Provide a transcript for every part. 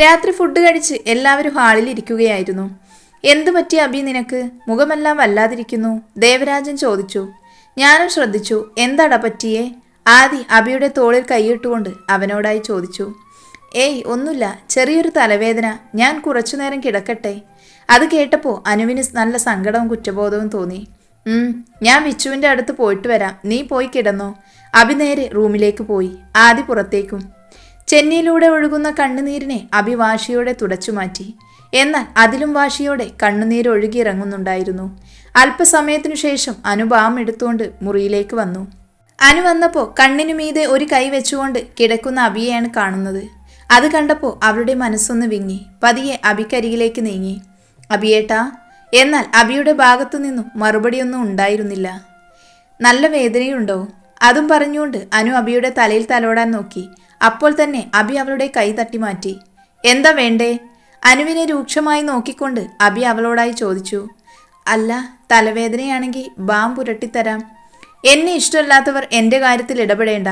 രാത്രി ഫുഡ് കഴിച്ച് എല്ലാവരും ഹാളിൽ ഇരിക്കുകയായിരുന്നു. എന്തു പറ്റി അബി നിനക്ക്? മുഖമെല്ലാം വല്ലാതിരിക്കുന്നു. ദേവരാജൻ ചോദിച്ചു. ഞാനും ശ്രദ്ധിച്ചു. എന്താടാ പറ്റിയേ? ആദി അബിയുടെ തോളിൽ കൈയിട്ടുകൊണ്ട് അവനോടായി ചോദിച്ചു. ഏയ് ഒന്നുമില്ല. ചെറിയൊരു തലവേദന. ഞാൻ കുറച്ചുനേരം കിടക്കട്ടെ. അത് കേട്ടപ്പോൾ അനുവിന് നല്ല സങ്കടവും കുറ്റബോധവും തോന്നി. ഞാൻ വിച്ചുവിന്റെ അടുത്ത് പോയിട്ട് വരാം. നീ പോയി കിടന്നോ. അബി നേരെ റൂമിലേക്ക് പോയി. ആദി പുറത്തേക്കും. ചെന്നിയിലൂടെ ഒഴുകുന്ന കണ്ണുനീരിനെ അബി വാശിയോടെ തുടച്ചു മാറ്റി. എന്നാൽ അതിലും വാശിയോടെ കണ്ണുനീർ ഒഴുകിയിറങ്ങുന്നുണ്ടായിരുന്നു. അല്പസമയത്തിനു ശേഷം അനു ബാം എടുത്തുകൊണ്ട് മുറിയിലേക്ക് വന്നു. അനു വന്നപ്പോൾ കണ്ണിനു മീതെ ഒരു കൈ വെച്ചുകൊണ്ട് കിടക്കുന്ന അബിയെയാണ് കാണുന്നത്. അത് കണ്ടപ്പോൾ അവളുടെ മനസ്സൊന്ന് വിങ്ങി. പതിയെ അബിക്കരികിലേക്ക് നീങ്ങി. അബിയേട്ടാ എന്നാൽ അബിയുടെ ഭാഗത്തു നിന്നും മറുപടിയൊന്നും ഉണ്ടായിരുന്നില്ല. നല്ല വേദനയുണ്ടോ? അതും പറഞ്ഞുകൊണ്ട് അനു അബിയുടെ തലയിൽ തലോടാൻ നോക്കി. അപ്പോൾ തന്നെ അബി അവളുടെ കൈ തട്ടി മാറ്റി. എന്താ വേണ്ടേ? അനുവിനെ രൂക്ഷമായി നോക്കിക്കൊണ്ട് അബി അവളോടായി ചോദിച്ചു. അല്ല തലവേദനയാണെങ്കിൽ ബാം പുരട്ടിത്തരാം. എന്നെ ഇഷ്ടമല്ലാത്തവർ എന്റെ കാര്യത്തിൽ ഇടപെടേണ്ട.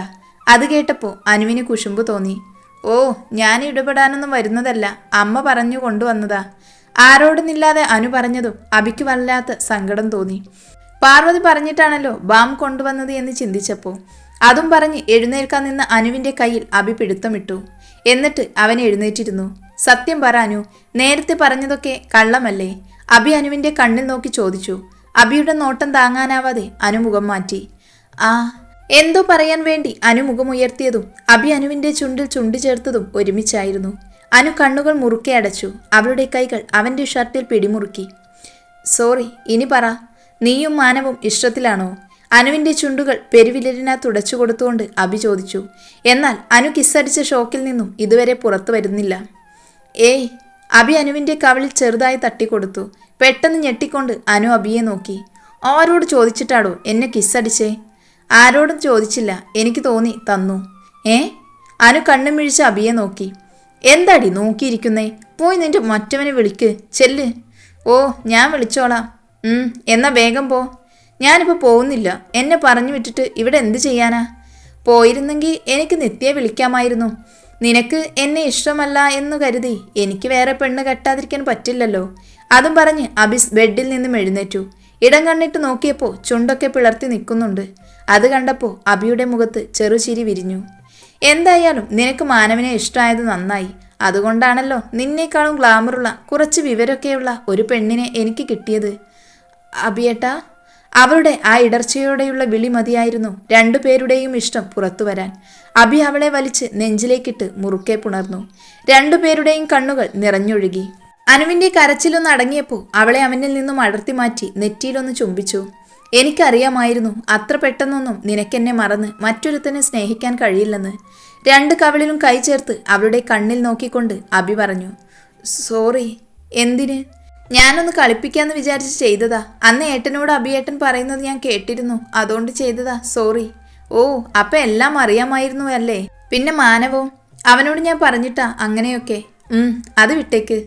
അത് കേട്ടപ്പോൾ അനുവിന് കുശുമ്പ് തോന്നി. ഓ ഞാൻ ഇടപെടാനൊന്നും വരുന്നതല്ല. അമ്മ പറഞ്ഞു കൊണ്ടുവന്നതാ. ആരോടുന്നില്ലാതെ അനു പറഞ്ഞതും അബിക്ക് വല്ലാത്ത സങ്കടം തോന്നി. പാർവതി പറഞ്ഞിട്ടാണല്ലോ ബാം കൊണ്ടുവന്നത് എന്ന് ചിന്തിച്ചപ്പോൾ അതും പറഞ്ഞ് എഴുന്നേൽക്കാൻ നിന്ന അനുവിന്റെ കയ്യിൽ അബി പിടുത്തമിട്ടു. എന്നിട്ട് അവൻ എഴുന്നേറ്റിരുന്നു. സത്യം പറ അനു നേരത്തെ പറഞ്ഞതൊക്കെ കള്ളമല്ലേ? അബി അനുവിന്റെ കണ്ണിൽ നോക്കി ചോദിച്ചു. അബിയുടെ നോട്ടം താങ്ങാനാവാതെ അനുമുഖം മാറ്റി. ആ എന്തോ പറയാൻ വേണ്ടി അനു മുഖമുയർത്തിയതും അബി അനുവിന്റെ ചുണ്ടിൽ ചുണ്ടു ചേർത്തതും ഒരുമിച്ചായിരുന്നു. അനു കണ്ണുകൾ മുറുക്കെ അടച്ചു. അവളുടെ കൈകൾ അവന്റെ ഷർട്ടിൽ പിടിമുറുക്കി. സോറി ഇനി പറ. നീയും മാനവും ഇഷ്ടത്തിലാണോ? അനുവിന്റെ ചുണ്ടുകൾ പെരുവിരലിനാ തുടച്ചു കൊടുത്തുകൊണ്ട് അബി ചോദിച്ചു എന്നാൽ അനു കിസ്സടിച്ച ഷോക്കിൽ നിന്നും ഇതുവരെ പുറത്തു വരുന്നില്ല. ഏയ് അബി അനുവിന്റെ കവിളിൽ ചെറുതായി തട്ടിക്കൊടുത്തു. പെട്ടെന്ന് ഞെട്ടിക്കൊണ്ട് അനു അബിയെ നോക്കി. ആരോട് ചോദിച്ചിട്ടാടോ എന്നെ കിസ്സടിച്ചേ? ആരോടും ചോദിച്ചില്ല. എനിക്ക് തോന്നി തന്നു. ഏ? അനു കണ്ണും മിഴിച്ച് അബിയെ നോക്കി. എന്താടി നോക്കിയിരിക്കുന്നേ? പോയി നിന്റെ മറ്റവനെ വിളിക്ക്. ചെല്ല്. ഓ ഞാൻ വിളിച്ചോളാം. എന്നാ വേഗം പോ. ഞാനിപ്പോൾ പോകുന്നില്ല. എന്നെ പറഞ്ഞു വിട്ടിട്ട് ഇവിടെ എന്ത് ചെയ്യാനാ? പോയിരുന്നെങ്കിൽ എനിക്ക് നിത്യയെ വിളിക്കാമായിരുന്നു. നിനക്ക് എന്നെ ഇഷ്ടമല്ല എന്ന് കരുതി എനിക്ക് വേറെ പെണ്ണ് കെട്ടാതിരിക്കാൻ പറ്റില്ലല്ലോ. അതും പറഞ്ഞ് അബിസ് ബെഡിൽ നിന്നും എഴുന്നേറ്റു. ഇടം കണ്ണിട്ട് നോക്കിയപ്പോൾ ചുണ്ടൊക്കെ പിളർത്തി നിൽക്കുന്നുണ്ട്. അത് കണ്ടപ്പോൾ അബിയുടെ മുഖത്ത് ചെറുചിരി വിരിഞ്ഞു. എന്തായാലും നിനക്ക് മാനവനെ ഇഷ്ടമായത് നന്നായി. അതുകൊണ്ടാണല്ലോ നിന്നേക്കാളും ഗ്ലാമറുള്ള കുറച്ച് വിവരമൊക്കെയുള്ള ഒരു പെണ്ണിനെ എനിക്ക് കിട്ടിയത്. അബിയേട്ടാ അവളുടെ ആ ഇടർച്ചയോടെയുള്ള വിളി മതിയായിരുന്നു രണ്ടുപേരുടെയും ഇഷ്ടം പുറത്തു വരാൻ അഭി അവളെ വലിച്ച് നെഞ്ചിലേക്കിട്ട് മുറുക്കെ പുണർന്നു. രണ്ടുപേരുടെയും കണ്ണുകൾ നിറഞ്ഞൊഴുകി. അനുവിന്റെ കരച്ചിലൊന്ന് അടങ്ങിയപ്പോൾ അവളെ അവനിൽ നിന്നും അടർത്തി മാറ്റി നെറ്റിയിലൊന്ന് ചുംബിച്ചു. എനിക്കറിയാമായിരുന്നു അത്ര പെട്ടെന്നൊന്നും നിനക്കെന്നെ മറന്ന് മറ്റൊരുത്തനെ സ്നേഹിക്കാൻ കഴിയില്ലെന്ന് രണ്ട് കവിളിലും കൈ ചേർത്ത് അവളുടെ കണ്ണിൽ നോക്കിക്കൊണ്ട് അഭി പറഞ്ഞു സോറി എന്തിന്? ഞാനൊന്ന് കളിപ്പിക്കാന്ന് വിചാരിച്ച് ചെയ്തതാ. അന്ന് ഏട്ടനോട് അബിയേട്ടൻ പറയുന്നത് ഞാൻ കേട്ടിരുന്നു. അതുകൊണ്ട് ചെയ്തതാ. സോറി. ഓ അപ്പൊ എല്ലാം അറിയാമായിരുന്നു അല്ലേ? പിന്നെ മാനവോ? അവനോട് ഞാൻ പറഞ്ഞിട്ടാ അങ്ങനെയൊക്കെ. ഉം അത് വിട്ടേക്ക്.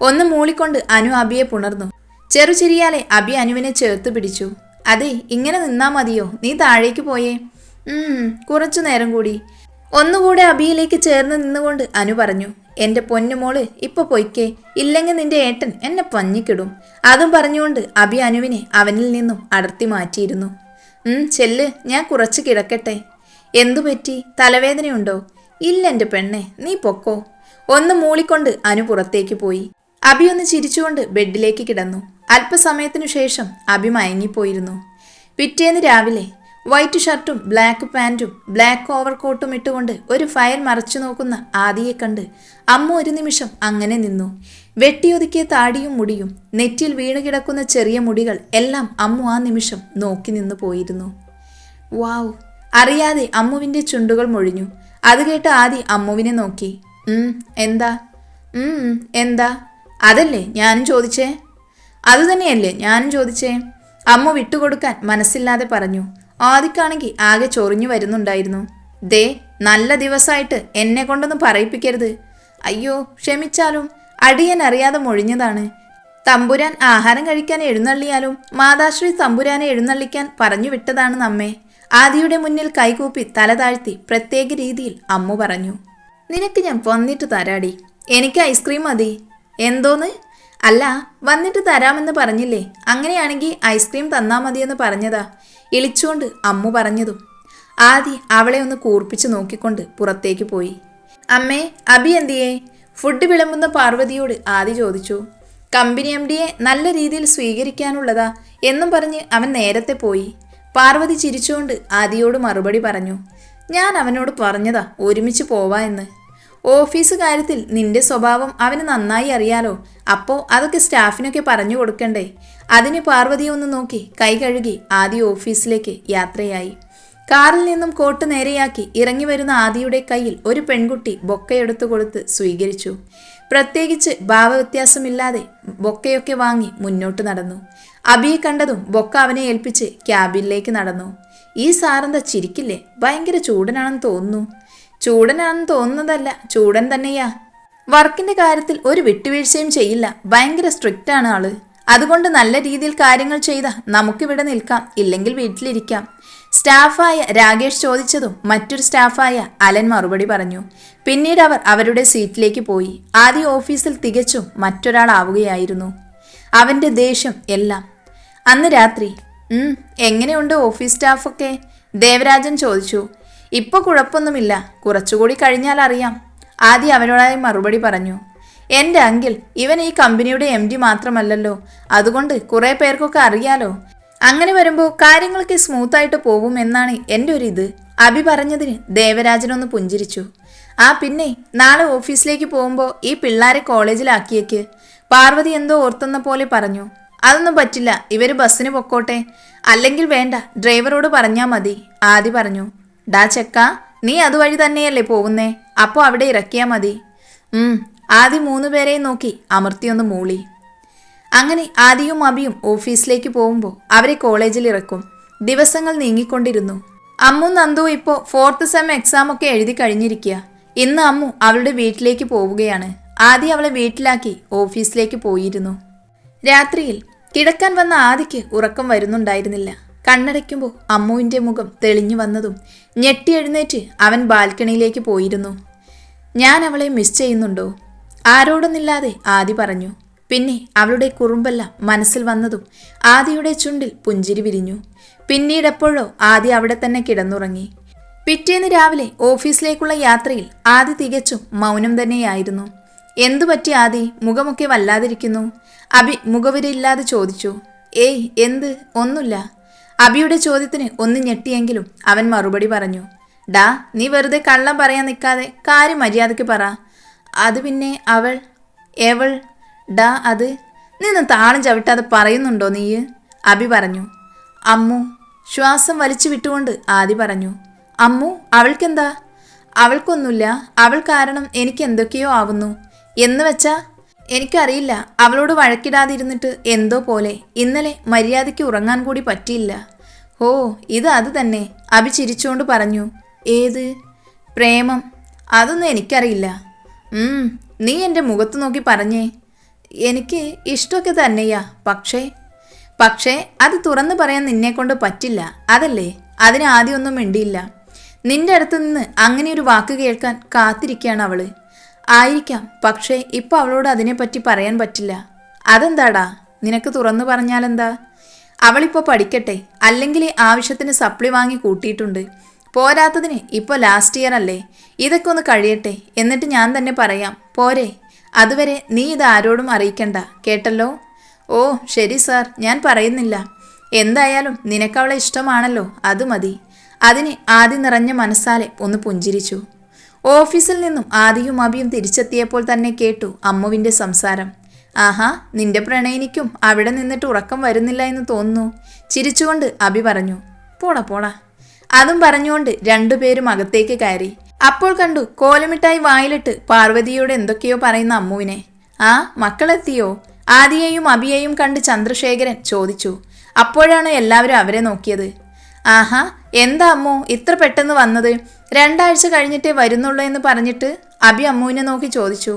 ഒന്ന് മൂളിക്കൊണ്ട് അനു അബിയെ പുണർന്നു. ചെറുചിരിയാലെ അബി അനുവിനെ ചേർത്ത് പിടിച്ചു. അതെ ഇങ്ങനെ നിന്നാ മതിയോ? നീ താഴേക്ക് പോയേ. ഉം കുറച്ചു നേരം കൂടി. ഒന്നുകൂടെ അബിയിലേക്ക് ചേർന്ന് നിന്നുകൊണ്ട് അനു പറഞ്ഞു. എന്റെ പൊന്നുമോൾ ഇപ്പൊ പൊയ്ക്കേ. ഇല്ലെങ്കിൽ നിന്റെ ഏട്ടൻ എന്നെ പഞ്ഞിക്കിടും. അതും പറഞ്ഞുകൊണ്ട് അബി അനുവിനെ അവനിൽ നിന്നും അടർത്തി മാറ്റിയിരുന്നു. ചെല്ല് ഞാൻ കുറച്ച് കിടക്കട്ടെ. എന്തു പറ്റി? തലവേദനയുണ്ടോ? ഇല്ല എന്റെ പെണ്ണെ നീ പൊക്കോ. ഒന്ന് മൂളിക്കൊണ്ട് അനു പുറത്തേക്ക് പോയി. അബി ഒന്ന് ചിരിച്ചുകൊണ്ട് ബെഡിലേക്ക് കിടന്നു. അല്പസമയത്തിനു ശേഷം അബി മയങ്ങിപ്പോയിരുന്നു. പിറ്റേന്ന് രാവിലെ വൈറ്റ് ഷർട്ടും ബ്ലാക്ക് പാന്റും ബ്ലാക്ക് ഓവർകോട്ടും ഇട്ടുകൊണ്ട് ഒരു ഫയൽ മറച്ചു നോക്കുന്ന ആദിയെ കണ്ട് അമ്മ ഒരു നിമിഷം അങ്ങനെ നിന്നു. വെട്ടിയൊതുക്കിയ താടിയും മുടിയും നെറ്റിയിൽ വീണുകിടക്കുന്ന ചെറിയ മുടികൾ എല്ലാം അമ്മു ആ നിമിഷം നോക്കി നിന്നു പോയിരുന്നു. വാവ്. അറിയാതെ അമ്മുവിന്റെ ചുണ്ടുകൾ മൊഴിഞ്ഞു. അത് കേട്ട് ആദി അമ്മുവിനെ നോക്കി. എന്താ? എന്താ? അതല്ലേ ഞാനും ചോദിച്ചേ? അതുതന്നെയല്ലേ ഞാനും ചോദിച്ചേ? അമ്മ വിട്ടുകൊടുക്കാൻ മനസ്സില്ലാതെ പറഞ്ഞു. ആദിക്കാണെങ്കിൽ ആകെ ചൊറിഞ്ഞു വരുന്നുണ്ടായിരുന്നു. ദേ നല്ല ദിവസമായിട്ട് എന്നെ കൊണ്ടൊന്നും പറയിപ്പിക്കരുത്. അയ്യോ ക്ഷമിച്ചാലും അടിയൻ അറിയാതെ മൊഴിഞ്ഞതാണ്. തമ്പുരാൻ ആഹാരം കഴിക്കാൻ എഴുന്നള്ളിയാലും മാതാശ്രീ തമ്പുരാനെ എഴുന്നള്ളിക്കാൻ പറഞ്ഞു വിട്ടതാണ് നമ്മെ. ആദിയുടെ മുന്നിൽ കൈകൂപ്പി തല താഴ്ത്തി പ്രത്യേക രീതിയിൽ അമ്മു പറഞ്ഞു നിനക്ക് ഞാൻ വന്നിട്ട് തരാടി. എനിക്ക് ഐസ്ക്രീം മതി. എന്തോന്ന്? അല്ല വന്നിട്ട് തരാമെന്ന് പറഞ്ഞില്ലേ. അങ്ങനെയാണെങ്കിൽ ഐസ്ക്രീം തന്നാ മതിയെന്ന് പറഞ്ഞതാ. ഇളിച്ചുകൊണ്ട് അമ്മു പറഞ്ഞതും. ആദി അവളെ ഒന്ന് കൂർപ്പിച്ച് നോക്കിക്കൊണ്ട് പുറത്തേക്ക് പോയി. അമ്മേ അബി എന്തിയേ? ഫുഡ് വിളമ്പുന്ന പാർവതിയോട് ആദി ചോദിച്ചു. കമ്പനി എം ഡിയെ നല്ല രീതിയിൽ സ്വീകരിക്കാനുള്ളതാ എന്നും പറഞ്ഞ് അവൻ നേരത്തെ പോയി. പാർവതി ചിരിച്ചുകൊണ്ട് ആദിയോട് മറുപടി പറഞ്ഞു. ഞാൻ അവനോട് പറഞ്ഞതാ ഒരുമിച്ച് പോവാ എന്ന്. ഓഫീസ് കാര്യത്തിൽ നിന്റെ സ്വഭാവം അവന് നന്നായി അറിയാലോ. അപ്പോ അതൊക്കെ സ്റ്റാഫിനൊക്കെ പറഞ്ഞു കൊടുക്കണ്ടേ. അതിന് പാർവതിയെ ഒന്ന് നോക്കി കൈ കഴുകി ആദ്യ ഓഫീസിലേക്ക് യാത്രയായി. കാറിൽ നിന്നും കോട്ട് നേരെയാക്കി ഇറങ്ങി വരുന്ന ആദിയുടെ കയ്യിൽ ഒരു പെൺകുട്ടി ബൊക്കയെടുത്തു കൊടുത്ത് സ്വീകരിച്ചു. പ്രത്യേകിച്ച് ഭാവവ്യത്യാസമില്ലാതെ ബൊക്കയൊക്കെ വാങ്ങി മുന്നോട്ട് നടന്നു. അബിയെ കണ്ടതും ബൊക്ക അവനെ ഏൽപ്പിച്ച് ക്യാബിനിലേക്ക് നടന്നു. ഈ സാറെന്താ ചിരിക്കില്ലേ? ഭയങ്കര ചൂടനാണെന്ന് തോന്നുന്നു. ചൂടനാണെന്ന് തോന്നുന്നതല്ല. ചൂടൻ തന്നെയാ. വർക്കിന്റെ കാര്യത്തിൽ ഒരു വിട്ടുവീഴ്ചയും ചെയ്യില്ല. ഭയങ്കര സ്ട്രിക്റ്റ് ആണ് ആൾ. അതുകൊണ്ട് നല്ല രീതിയിൽ കാര്യങ്ങൾ ചെയ്ത നമുക്കിവിടെ നിൽക്കാം. ഇല്ലെങ്കിൽ വീട്ടിലിരിക്കാം. സ്റ്റാഫായ രാകേഷ് ചോദിച്ചതും മറ്റൊരു സ്റ്റാഫായ അലൻ മറുപടി പറഞ്ഞു. പിന്നീട് അവർ അവരുടെ സീറ്റിലേക്ക് പോയി. ആദ്യ ഓഫീസിൽ തികച്ചും മറ്റൊരാളാവുകയായിരുന്നു. അവന്റെ ദേഷ്യം എല്ലാം. അന്ന് രാത്രി "ഉം, എങ്ങനെയുണ്ട് ഓഫീസ് സ്റ്റാഫൊക്കെ? ദേവരാജൻ ചോദിച്ചു. ഇപ്പൊ കുഴപ്പമൊന്നുമില്ല. കുറച്ചുകൂടി കഴിഞ്ഞാൽ അറിയാം. ആദ്യം അവനോടായി മറുപടി പറഞ്ഞു. എന്റെ അങ്കിൾ ഇവൻ ഈ കമ്പനിയുടെ എം ഡി മാത്രമല്ലല്ലോ. അതുകൊണ്ട് കുറേ പേർക്കൊക്കെ അറിയാലോ. അങ്ങനെ വരുമ്പോൾ കാര്യങ്ങളൊക്കെ സ്മൂത്തായിട്ട് പോകും എന്നാണ് എന്റെ ഒരു ഇത്. അഭി പറഞ്ഞതിന് ദേവരാജനൊന്ന് പുഞ്ചിരിച്ചു. ആ പിന്നെ നാളെ ഓഫീസിലേക്ക് പോകുമ്പോൾ ഈ പിള്ളാരെ കോളേജിലാക്കിയേക്ക്. പാർവതി എന്തോ ഓർത്തുന്ന പോലെ പറഞ്ഞു. അതൊന്നും പറ്റില്ല ഇവർ ബസ്സിന് പൊക്കോട്ടെ. അല്ലെങ്കിൽ വേണ്ട ഡ്രൈവറോട് പറഞ്ഞാൽ മതി ആദി പറഞ്ഞു. ഡാ ചെക്ക നീ അതുവഴി തന്നെയല്ലേ പോകുന്നേ? അപ്പോൾ അവിടെ ഇറക്കിയാൽ മതി. ആദ്യം മൂന്ന് പേരെയും നോക്കി അമൃത്തിയൊന്ന് മൂളി. അങ്ങനെ ആദിയും അബിയും ഓഫീസിലേക്ക് പോകുമ്പോൾ അവരെ കോളേജിൽ ഇറക്കും. ദിവസങ്ങൾ നീങ്ങിക്കൊണ്ടിരുന്നു. അമ്മു നന്ദു ഇപ്പോൾ ഫോർത്ത് സെം എക്സാം ഒക്കെ എഴുതി കഴിഞ്ഞിരിക്കുക ഇന്ന് അമ്മു അവളുടെ വീട്ടിലേക്ക് പോവുകയാണ്. ആദ്യം അവളെ വീട്ടിലാക്കി ഓഫീസിലേക്ക് പോയിരുന്നു. രാത്രിയിൽ കിടക്കാൻ വന്ന ആദിക്ക് ഉറക്കം വരുന്നുണ്ടായിരുന്നില്ല. കണ്ണടയ്ക്കുമ്പോൾ അമ്മുവിന്റെ മുഖം തെളിഞ്ഞു വന്നതും ഞെട്ടി എഴുന്നേറ്റ് അവൻ ബാൽക്കണിയിലേക്ക് പോയിരുന്നു. ഞാൻ അവളെ മിസ് ചെയ്യുന്നുണ്ടോ? ആരോടൊന്നില്ലാതെ ആദി പറഞ്ഞു. പിന്നെ അവളുടെ കുറുമ്പെല്ലാം മനസ്സിൽ വന്നതും ആദിയുടെ ചുണ്ടിൽ പുഞ്ചിരി വിരിഞ്ഞു. പിന്നീടെപ്പോഴോ ആദി അവിടെ തന്നെ കിടന്നുറങ്ങി. പിറ്റേന്ന് രാവിലെ ഓഫീസിലേക്കുള്ള യാത്രയിൽ ആദി തികച്ചും മൗനം തന്നെയായിരുന്നു. എന്തു പറ്റി ആദി? മുഖമൊക്കെ വല്ലാതിരിക്കുന്നു? അഭി മുഖവിരില്ലാതെ ചോദിച്ചു. ഏയ് എന്ത്? ഒന്നുമില്ല. അബിയുടെ ചോദ്യത്തിന് ഒന്ന് ഞെട്ടിയെങ്കിലും അവൻ മറുപടി പറഞ്ഞു ഡാ നീ വെറുതെ കള്ളം പറയാൻ നിൽക്കാതെ കാര്യം മര്യാദയ്ക്ക് പറ. അത് പിന്നെ അവൾ എവൾ ഡാ അത് നിന്ന് താളം ചവിട്ടാതെ പറയുന്നുണ്ടോ നീ അബി പറഞ്ഞു. അമ്മു ശ്വാസം വലിച്ചു വിട്ടുകൊണ്ട് ആദി പറഞ്ഞു. അമ്മു അവൾക്കെന്താ? അവൾക്കൊന്നുമില്ല. അവൾ കാരണം എനിക്ക് എന്തൊക്കെയോ ആവുന്നു എന്ന് വെച്ചാ എനിക്കറിയില്ല. അവളോട് വഴക്കിടാതിരുന്നിട്ട് എന്തോ പോലെ. ഇന്നലെ മര്യാദയ്ക്ക് ഉറങ്ങാൻ കൂടി പറ്റിയില്ല. ഓ ഇത് അത് തന്നെ. അഭി ചിരിച്ചുകൊണ്ട് പറഞ്ഞു. ഏത്? പ്രേമം. അതൊന്നും എനിക്കറിയില്ല. നീ എന്റെ മുഖത്ത് നോക്കി പറഞ്ഞേ. എനിക്ക് ഇഷ്ടമൊക്കെ തന്നെയാ. പക്ഷേ പക്ഷേ അത് തുറന്നു പറയാൻ നിന്നെക്കൊണ്ട് പറ്റില്ല. അതല്ലേ? അതിന് ആദ്യമൊന്നും മിണ്ടിയില്ല. നിന്റെ അടുത്ത് നിന്ന് അങ്ങനെ ഒരു വാക്ക് കേൾക്കാൻ കാത്തിരിക്കുകയാണ് അവൾ. ആയിരിക്കാം. പക്ഷേ ഇപ്പോൾ അവളോട് അതിനെപ്പറ്റി പറയാൻ പറ്റില്ല. അതെന്താടാ? നിനക്ക് തുറന്നു പറഞ്ഞാലെന്താ? അവളിപ്പോൾ പഠിക്കട്ടെ. അല്ലെങ്കിൽ ആവശ്യത്തിന് സപ്ലി വാങ്ങി കൂട്ടിയിട്ടുണ്ട്. പോരാത്തതിന് ഇപ്പോൾ ലാസ്റ്റ് ഇയർ അല്ലേ? ഇതൊക്കെ ഒന്ന് കഴിയട്ടെ. എന്നിട്ട് ഞാൻ തന്നെ പറയാം. പോരെ. അതുവരെ നീ ഇത് ആരോടും അറിയിക്കണ്ട. കേട്ടല്ലോ? ഓ ശരി സാർ. ഞാൻ പറയുന്നില്ല. എന്തായാലും നിനക്കവളെ ഇഷ്ടമാണല്ലോ. അത് മതി. അതിന് ആദ്യം നിറഞ്ഞ മനസ്സാലെ ഒന്ന് പുഞ്ചിരിച്ചു. ഓഫീസിൽ നിന്നും ആദിയും അബിയും തിരിച്ചെത്തിയപ്പോൾ തന്നെ കേട്ടു അമ്മുവിന്റെ സംസാരം. ആഹാ നിന്റെ പ്രണയിനിക്കും അവിടെ നിന്നിട്ട് ഉറക്കം വരുന്നില്ല എന്ന് തോന്നുന്നു. ചിരിച്ചുകൊണ്ട് അബി പറഞ്ഞു പോടാ പോടാ. അതും പറഞ്ഞുകൊണ്ട് രണ്ടുപേരും അകത്തേക്ക് കയറി. അപ്പോൾ കണ്ടു കോലമിട്ടായി വായിലിട്ട് പാർവതിയോട് എന്തൊക്കെയോ പറയുന്ന അമ്മുവിനെ. ആ മക്കളെത്തിയോ? ആദിയെയും അബിയെയും കണ്ട് ചന്ദ്രശേഖരൻ ചോദിച്ചു. അപ്പോഴാണ് എല്ലാവരും അവരെ നോക്കിയത്. ആഹാ എന്താ അമ്മോ ഇത്ര പെട്ടെന്ന് വന്നത്? രണ്ടാഴ്ച കഴിഞ്ഞിട്ടേ വരുന്നുള്ളൂ എന്ന് പറഞ്ഞിട്ട് അബി അമ്മുവിനെ നോക്കി ചോദിച്ചു.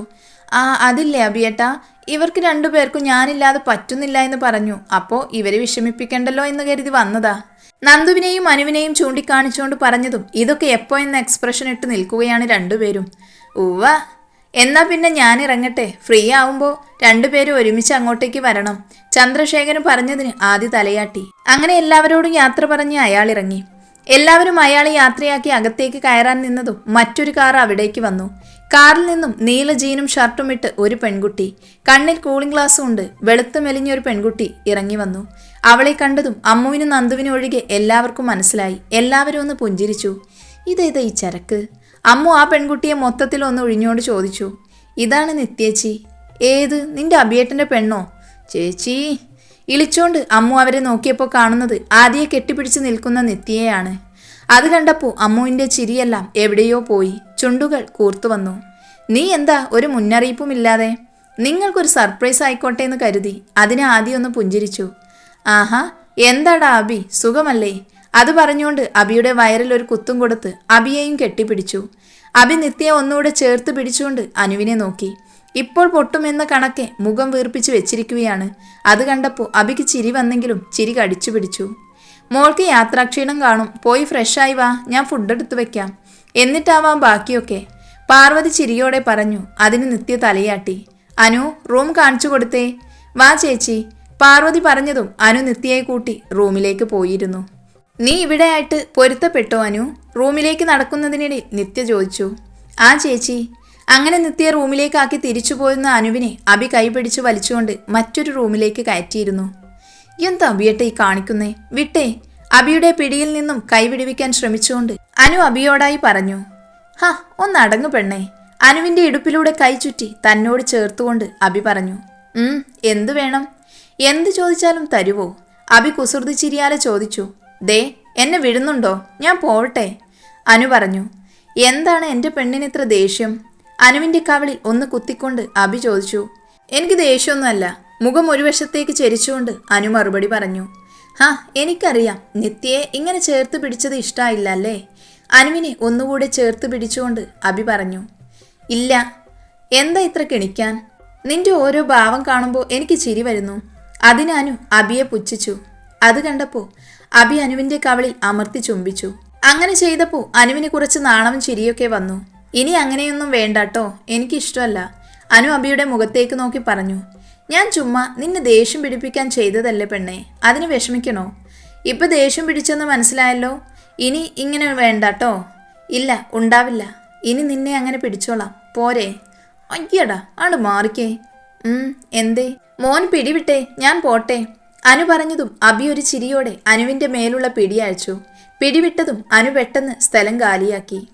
ആ അതില്ലേ അബിയേട്ടാ ഇവർക്ക് രണ്ടുപേർക്കും ഞാനില്ലാതെ പറ്റുന്നില്ല എന്ന് പറഞ്ഞു. അപ്പോൾ ഇവരെ വിഷമിപ്പിക്കണ്ടല്ലോ എന്ന് കരുതി വന്നതാ. നന്ദുവിനെയും അനുവിനെയും ചൂണ്ടിക്കാണിച്ചുകൊണ്ട് പറഞ്ഞതും ഇതൊക്കെ എപ്പോ എന്ന എക്സ്പ്രഷൻ ഇട്ട് നിൽക്കുകയാണ് രണ്ടുപേരും. ഉവ്വ എന്നാ പിന്നെ ഞാൻ ഇറങ്ങട്ടെ. ഫ്രീ ആവുമ്പോൾ രണ്ടുപേരും ഒരുമിച്ച് അങ്ങോട്ടേക്ക് വരണം. ചന്ദ്രശേഖരൻ പറഞ്ഞതിന് ആദ്യ തലയാട്ടി. അങ്ങനെ എല്ലാവരോടും യാത്ര പറഞ്ഞ് അയാൾ ഇറങ്ങി. എല്ലാവരും അയാളെ യാത്രയാക്കി അകത്തേക്ക് കയറാൻ നിന്നതും മറ്റൊരു കാർ അവിടേക്ക് വന്നു. കാറിൽ നിന്നും നീല ജീനും ഷർട്ടും ഇട്ട് ഒരു പെൺകുട്ടി. കണ്ണിൽ കൂളിംഗ് ഗ്ലാസ്സും ഉണ്ട്. മെലിഞ്ഞ ഒരു പെൺകുട്ടി ഇറങ്ങി വന്നു. അവളെ കണ്ടതും അമ്മുവിനും നന്ദുവിനും ഒഴികെ എല്ലാവർക്കും മനസ്സിലായി. എല്ലാവരും ഒന്ന് പുഞ്ചിരിച്ചു. ഇതേതാ ഈ ചരക്ക്? അമ്മു ആ പെൺകുട്ടിയെ മൊത്തത്തിൽ ഒന്ന് ഒഴിഞ്ഞോട് ചോദിച്ചു. ഇതാണ് നിത്യേച്ചി. ഏത്? നിന്റെ അഭിയേട്ടന്റെ പെണ്ണോ? ചേച്ചി ഇളിച്ചോണ്ട് അമ്മു അവരെ നോക്കിയപ്പോൾ കാണുന്നത് ആദ്യ കെട്ടിപ്പിടിച്ച് നിൽക്കുന്ന നിത്യയാണ് അത് കണ്ടപ്പോൾ അമ്മുവിന്റെ ചിരിയെല്ലാം എവിടെയോ പോയി. ചുണ്ടുകൾ കൂർത്തു വന്നു. നീ എന്താ ഒരു മുന്നറിയിപ്പുമില്ലാതെ? നിങ്ങൾക്കൊരു സർപ്രൈസ് ആയിക്കോട്ടെ എന്ന് കരുതി അതിനെ ആദ്യം ഒന്ന് പുഞ്ചിരിച്ചു. ആഹാ എന്താടാ അബി? സുഖമല്ലേ അത് പറഞ്ഞുകൊണ്ട് അബിയുടെ വയറിൽ ഒരു കുത്തും കൊടുത്ത് അബിയെയും കെട്ടിപ്പിടിച്ചു. അബി നിത്യയെ ഒന്നുകൂടെ ചേർത്ത് പിടിച്ചുകൊണ്ട് അനുവിനെ നോക്കി. ഇപ്പോൾ പൊട്ടുമെന്ന കണക്കെ മുഖം വീർപ്പിച്ചു വെച്ചിരിക്കുകയാണ്. അത് കണ്ടപ്പോൾ അബിക്ക് ചിരി വന്നെങ്കിലും ചിരി കടിച്ചു പിടിച്ചു. മോൾക്ക് യാത്രാക്ഷീണം കാണും. പോയി ഫ്രഷായി വാ. ഞാൻ ഫുഡ് എടുത്തു വെക്കാം. എന്നിട്ടാവാം ബാക്കിയൊക്കെ. പാർവതി ചിരിയോടെ പറഞ്ഞു. അതിന് നിത്യ തലയാട്ടി. അനു റൂം കാണിച്ചു കൊടുത്തേ. വാ ചേച്ചി. പാർവതി പറഞ്ഞതും അനു നിത്യയെ കൂട്ടി റൂമിലേക്ക് പോയിരുന്നു. നീ ഇവിടെ ആയിട്ട് പൊരുത്തപ്പെട്ടോ അനു? റൂമിലേക്ക് നടക്കുന്നതിനിടെ നിത്യ ചോദിച്ചു. ആ ചേച്ചി അങ്ങനെ നിത്യ റൂമിലേക്കാക്കി തിരിച്ചു പോയിരുന്ന അനുവിനെ അബി കൈപിടിച്ച് വലിച്ചുകൊണ്ട് മറ്റൊരു റൂമിലേക്ക് കയറ്റിയിരുന്നു. എന്താ അബിയേട്ടെ ഈ കാണിക്കുന്നേ? വിട്ടേ. അബിയുടെ പിടിയിൽ നിന്നും കൈവിടുവിക്കാൻ ശ്രമിച്ചുകൊണ്ട് അനു അബിയോടായി പറഞ്ഞു ഹ ഒന്നടങ്ങു പെണ്ണേ. അനുവിന്റെ ഇടുപ്പിലൂടെ കൈ ചുറ്റി തന്നോട് ചേർത്തുകൊണ്ട് അബി പറഞ്ഞു ഉം എന്തു വേണം? എന്ത് ചോദിച്ചാലും തരുവോ? അബി കുസൃതി ചിരിയാലെ ചോദിച്ചു ദേ എന്നെ വിടുന്നുണ്ടോ ഞാൻ പോവട്ടെ. അനു പറഞ്ഞു എന്താണ് എന്റെ പെണ്ണിന് ഇത്ര ദേഷ്യം? അനുവിന്റെ കവളിൽ ഒന്ന് കുത്തിക്കൊണ്ട് അബി ചോദിച്ചു എനിക്ക് ദേഷ്യമൊന്നുമല്ല. മുഖം ഒരു വശത്തേക്ക് ചെരിച്ചുകൊണ്ട് അനു മറുപടി പറഞ്ഞു ഹാ എനിക്കറിയാം. നിത്യയെ ഇങ്ങനെ ചേർത്ത് പിടിച്ചത് ഇഷ്ടമായില്ല അല്ലേ? അനുവിനെ ഒന്നുകൂടെ ചേർത്ത് പിടിച്ചുകൊണ്ട് അബി പറഞ്ഞു ഇല്ല. എന്താ ഇത്ര കിണിക്കാൻ? നിന്റെ ഓരോ ഭാവം കാണുമ്പോൾ എനിക്ക് ചിരി വരുന്നു. അതിനനു അനു അബിയെ പുച്ഛിച്ചു. അത് കണ്ടപ്പോൾ അബി അനുവിന്റെ കവളിൽ അമർത്തി ചുംബിച്ചു. അങ്ങനെ ചെയ്തപ്പോൾ അനുവിന് കുറച്ച് നാണവും ചിരിയൊക്കെ വന്നു. ഇനി അങ്ങനെയൊന്നും വേണ്ടാട്ടോ. എനിക്കിഷ്ടമല്ല. അനു അബിയുടെ മുഖത്തേക്ക് നോക്കി പറഞ്ഞു. ഞാൻ ചുമ്മാ നിന്നെ ദേഷ്യം പിടിപ്പിക്കാൻ ചെയ്തതല്ലേ പെണ്ണെ. അതിന് വിഷമിക്കണോ? ഇപ്പം ദേഷ്യം പിടിച്ചെന്ന് മനസ്സിലായല്ലോ. ഇനി ഇങ്ങനെ വേണ്ടാട്ടോ. ഇല്ല ഉണ്ടാവില്ല. ഇനി നിന്നെ അങ്ങനെ പിടിച്ചോളാം. പോരെ. അയ്യടാ ആണ് മാറിക്കേ. എന്തേ? മോൻ പിടിവിട്ടെ ഞാൻ പോട്ടെ. അനു പറഞ്ഞതും അബി ഒരു ചിരിയോടെ അനുവിന്റെ മേലുള്ള പിടി അയച്ചു. പിടിവിട്ടതും അനു പെട്ടെന്ന് സ്ഥലം കാലിയാക്കി.